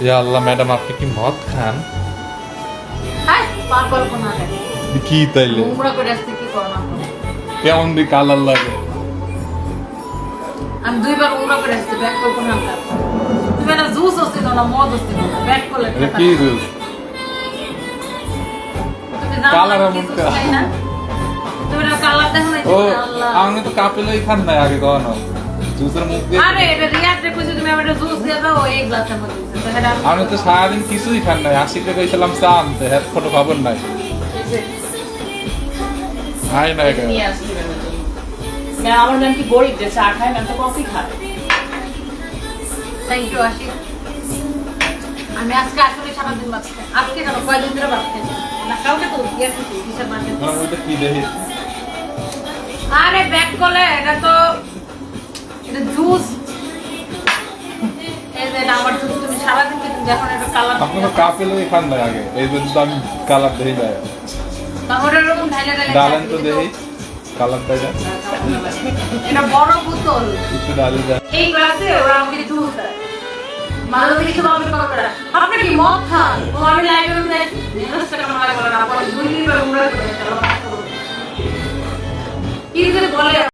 ইয়া আল্লাহ madam আপনি কি মদ খান? কি তাইলে। কেমন দি কালার লাগে? আমি দুইবার উমরা করে আসতে ব্যাক করব না তুমি একটা জুস হচ্ছিল না মদ হচ্ছিল না ব্যাক করলে কি রুল কালার এমন কি জুস কা- খাই না? তুমি কালার দেখো না ও আল্লাহ। আমি তো কাপেলই খান নাই আগে কখনো। জুসের মুখ দিয়ে আরে এটা রিয়াদ রে তুমি আমার জুস দিয়ে দাও এই গ্লাসের মধ্যে আমি- তো সারাদিন কিছুই খান নাই। আশিকে কইছিলাম চা আনতে হ্যাঁ ফটো নাই। হাই না এটা নিয়ে আসছি ম্যাম ম্যাম আমার ম্যাম কি গরিব যে চা খায় ম্যাম তো কফি খায়। থ্যাংক ইউ আশিক আমি আজকে আসলে আজকে কেন? কয়দিন ধরে ভাত না কাউকে তো দিয়ে দিচ্ছি কিসের মাঝে কি দেখি আরে ব্যাক করলে এটা তো সারাদিন খেতে যখন এটা কালার আপনি তো কাপেলই খান নাই আগে। এই জন্য তো আমি কালার দেখি যায় ডালেন তো। দেখি কালার দেখা এটা বড় বোতল একটু ডালি যায় এই গ্লাসে ওরা আমাকে জুস দেয় মাঝে কিছু বাবুর কথা আপনি কি মদ খান? ও আমি লাইভে উঠে টাকা মারা বলে না। পরে দুই দিন উমরা করে কি করে বলে